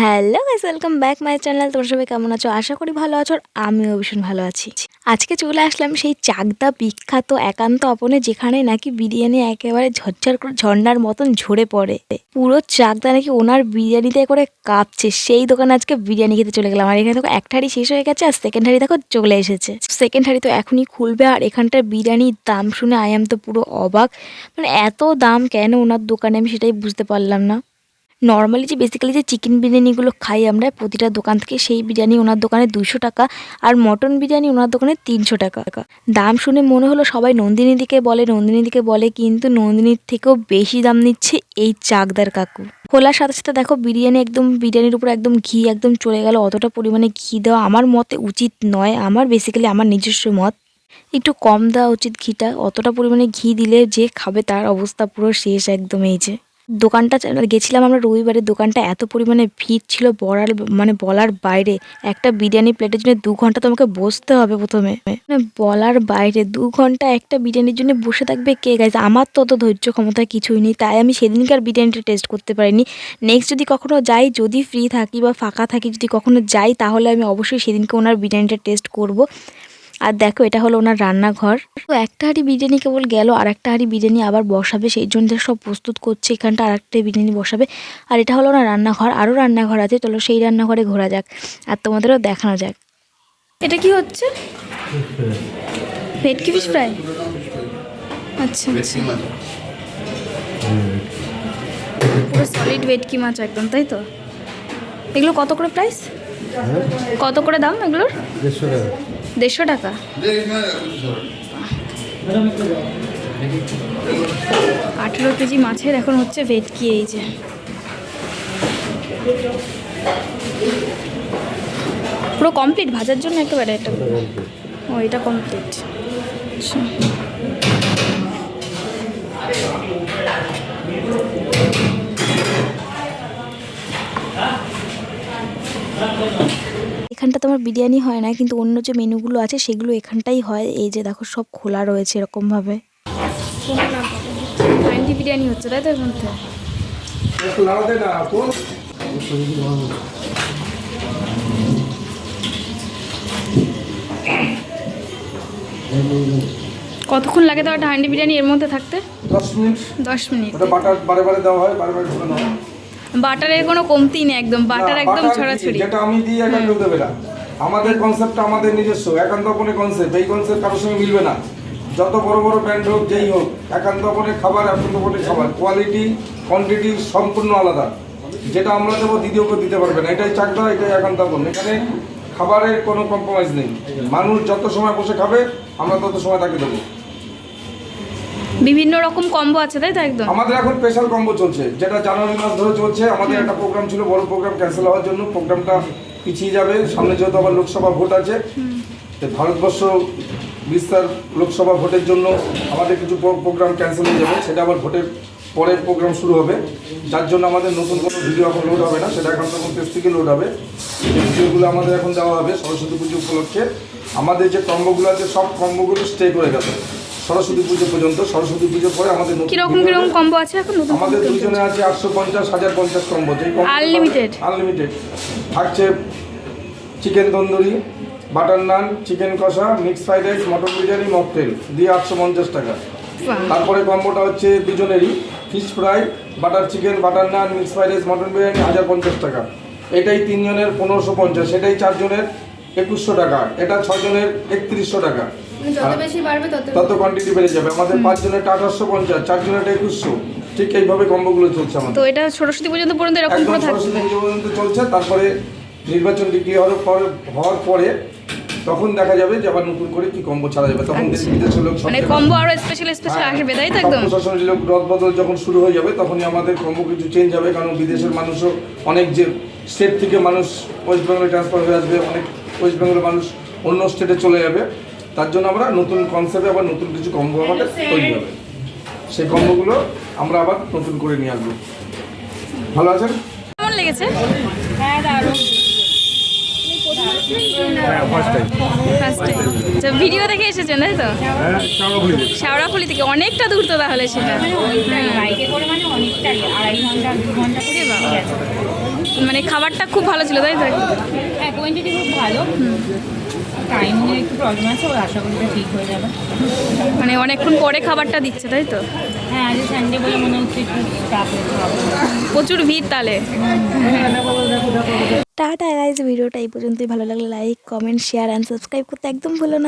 Hello guys, welcome back my channel. তোমরা সবাই কেমন আছো? আশা করি ভালো আছো আর আমিও ভীষণ ভালো আছি। আজকে চলে আসলাম সেই চাকদা বিখ্যাত একান্ত অপনে যেখানে নাকি বিরিয়ানি একেবারে ঝরঝর করে ঝর্ণার মতন ঝরে পড়ে। পুরো চাকদা নাকি ওনার বিরিয়ানিতে করে কাঁপছে। সেই দোকানে আজকে বিরিয়ানি খেতে চলে গেলাম। আর এখানে দেখো একটা হাঁড়ি শেষ হয়ে গেছে আর সেকেন্ড হাঁড়ি দেখো চলে এসেছে। সেকেন্ড হাঁড়ি তো এখনই খুলবে আর এখানটার বিরিয়ানির দাম শুনে আই এম তো পুরো অবাক। মানে এত দাম কেন ওনার দোকানে? আমি সেটাই বুঝতে পারলাম না। নর্মালি যে বেসিক্যালি যে চিকেন বিরিয়ানিগুলো খাই আমরা, প্রতিটা দোকান থেকে সেই বিরিয়ানি ওনার দোকানে দুশো টাকা আর মটন বিরিয়ানি ওনার দোকানে তিনশো টাকা। দাম শুনে মনে হলো সবাই নন্দিনী দিকে বলে নন্দিনী দিকে বলে, কিন্তু নন্দিনীর থেকেও বেশি দাম নিচ্ছে এই চাকদার কাকু। খোলার সাথে সাথে দেখো বিরিয়ানি একদম, বিরিয়ানির উপর একদম ঘি একদম চলে গেল, অতটা পরিমাণে ঘি দেওয়া আমার মতে উচিত নয়, আমার বেসিক্যালি আমার নিজস্ব মত। একটু কম দেওয়া উচিত ঘিটা, অতটা পরিমাণে ঘি দিলে যে খাবে তার অবস্থা পুরো শেষ একদম এই যে। দোকানটা গেছিলাম আমরা রবিবারে দোকানটা, এত পরিমাণে ভিড় ছিল বলার মানে বলার বাইরে। একটা বিরিয়ানি প্লেটের জন্য দু ঘণ্টা তোমাকে বসতে হবে প্রথমে। মানে বলার বাইরে, দু ঘণ্টা একটা বিরিয়ানির জন্য বসে থাকবে কে? গেছে আমার তো অত ধৈর্য ক্ষমতা কিছুই নেই, তাই আমি সেদিনকার বিরিয়ানিটা টেস্ট করতে পারিনি। নেক্সট যদি কখনো যাই, যদি ফ্রি থাকি বা ফাঁকা থাকি, যদি কখনো যাই, তাহলে আমি অবশ্যই সেদিনকে ওনার বিরিয়ানিটা টেস্ট করব। আর দেখো এটা হলো ওনার রান্নাঘর। তো একটা হাঁড়ি বিরিয়ানি কেবল গেল আর একটা হাঁড়ি বিরিয়ানি আবার বসাবে। সেই জন্য সব প্রস্তুত করছে এখানটা আর একটা বিরিয়ানি বসাবে। আর এটা হলো ওনার রান্নাঘর আরও রান্নাঘর আছে। চলো সেই রান্নাঘরে ঘোরা যাক আর তোমাদেরও দেখানো যাক। এটা কি হচ্ছে? ভেটকি ফিশ ফ্রাই আচ্ছা আচ্ছা। পুরো সলিড ভেটকি মাছ একদম তাই তো? এগুলো কত করে প্রাইস কত করে দাম এগুলোর? দেড়শো টাকা। দেড়শো টাকা। আঠেরো কেজি মাছের এখন হচ্ছে ভেটকি এই যে। পুরো কমপ্লিট ভাজার জন্য একেবারে এটা। ও, এটা কমপ্লিট আচ্ছা। এখানটা তোমার বিরিয়ানি হয় না কিন্তু অন্য যে মেনুগুলো আছে সেগুলো এখানটাই হয়। এই যে দেখো সব খোলা রয়েছে এরকমভাবে। বিরিয়ানি হচ্ছে তাই তো মধ্যে? কতক্ষণ লাগে তো একটা হান্ডি বিরিয়ানি এর মধ্যে থাকতে? দশ মিনিট। দশ মিনিট। বাটার বারে বারে দেওয়া হয় বারে বারে ঢুকানো হয়। বাটারের কোনো কমতি নেই একদম বাটার একদম ছড়াছড়ি। যেটা আমি দিই এটা কেউ দেবে না। আমাদের কনসেপ্টটা আমাদের নিজস্ব একান্তপনে কনসেপ্ট এই কনসেপ্ট কারোর সঙ্গে মিলবে না। যত বড় বড় ব্র্যান্ড হোক যেই হোক একান্তপনে খাবার একান্তপনে খাবার। কোয়ালিটি কোয়ান্টিটি সম্পূর্ণ আলাদা। যেটা আমরা দেবো দ্বিতীয় কেউ দিতে পারবে না। এটাই চাকদা এটাই একান্তপন এখানে খাবারের কোনো কম্প্রোমাইজ নেই। মানুষ যত সময় বসে খাবে আমরা তত সময় তাকে দেবো। বিভিন্ন রকম কম্বো আছে তাই তো একদম? আমাদের এখন স্পেশাল কম্বো চলছে যেটা জানুয়ারি মাস ধরে চলছে। আমাদের একটা প্রোগ্রাম ছিল বড় প্রোগ্রাম ক্যান্সেল হওয়ার জন্য। প্রোগ্রামটা পিছিয়ে যাবে। সামনে যেহেতু আবার লোকসভা ভোট আছে তো ভারতবর্ষ বিস্তার লোকসভা ভোটের জন্য আমাদের কিছু প্রোগ্রাম ক্যান্সেল হয়ে যাবে। সেটা আবার ভোটের পরের প্রোগ্রাম শুরু হবে। যার জন্য আমাদের নতুন কোনো ভিডিও এখন লোড হবে না। সেটা এখন তখন পেজ থেকে লোড হবে। ভিডিওগুলো আমাদের এখন দেওয়া হবে সরস্বতী পুজো উপলক্ষে। আমাদের যে কম্বোগুলো আছে সব কম্বোগুলো স্টে করে গেছে। সরস্বতী পুজো পর্যন্ত সরস্বতী পুজো পরে আমাদের কীরকম কীরকম কম্বো আছে এখন? নতুন আমাদের দুজনে আছে আটশো পঞ্চাশ হাজার পঞ্চাশ কম্বো যেই Unlimited? আনলিমিটেড থাকছে chicken tandoori butter naan chicken কষা mix fried rice mutton biryani mocktail দিয়ে আটশো পঞ্চাশ টাকা। তারপরে কম্বোটা হচ্ছে দুজনেরই। Fish fry butter chicken butter naan mix fried rice mutton biryani হাজার পঞ্চাশ টাকা। এটাই তিনজনের পনেরোশো পঞ্চাশ এটাই চারজনের একুশশো টাকা। এটা ছজনের একত্রিশশো টাকা। যত বেশি বাড়বে তত তত কোয়ান্টিটি বেড়ে যাবে। আমাদের পাঁচ পাঁচজনের আঠাশশো পঞ্চাশ চার চারজনের একুশশো। ঠিক এইভাবে কম্বোগুলো চলছে আমাদের। তো এটা সরস্বতী পর্যন্ত পর্যন্ত এরকম পুরো থাকবে সরস্বতী পুজো পর্যন্ত চলছে তারপরে নির্বাচন ডিগ্রি হওয়ার পরে হওয়ার পরে তখন দেখা যাবে যে আবার নতুন করে কি কম্বো ছাড়া যাবে। তখন দেশ বিদেশের লোক মানে কম্বো আরও স্পেশাল স্পেশাল হ্যাঁ, আসবে তাই তো একদম? প্রশাসনের লোক রদ বদল যখন শুরু হয়ে যাবে তখনই আমাদের কম্বো কিছু চেঞ্জ হবে কারণ বিদেশের মানুষও অনেক যে স্টেট থেকে মানুষ ওয়েস্ট বেঙ্গলে ট্রান্সফার হয়ে আসবে অনেক ওয়েস্ট বেঙ্গলের মানুষ অন্য স্টেটে চলে যাবে। তার জন্য আমরা নতুন কনসেপ্টে আবার নতুন কিছু কম্বো আমাদের তৈরি হবে। সেই কম্বোগুলো আমরা আবার নতুন করে নিয়ে আসব। ভালো আছেন? কেমন লেগেছে? টাইম আচ্ছা ভিডিও দেখে এসেছেন তাই তো? শেওড়াফুলি থেকে অনেকটা দূর তো তাহলে সেটা। মানে অনেকটাই আড়াই ঘণ্টা দু ঘণ্টা করে এ বাবা। গেছে। মানে খাবারটা খুব ভালো ছিল তাই তো? হ্যাঁ কোয়ান্টিটি খুব ভালো। টাইম নিয়ে একটু প্রবলেম আছে ওই আশা করি ঠিক হয়ে যাবে। মানে অনেকক্ষণ পরে খাবারটা দিচ্ছে তাই তো? হ্যাঁ আজ সানডে বলে মনে হচ্ছে একটু চাপ প্রচুর ভিড় তাহলে। টাটা গাইজ ভিডিওটা এই পর্যন্তই। ভালো লাগলে like comment share and subscribe করতে একদম ভুলো না।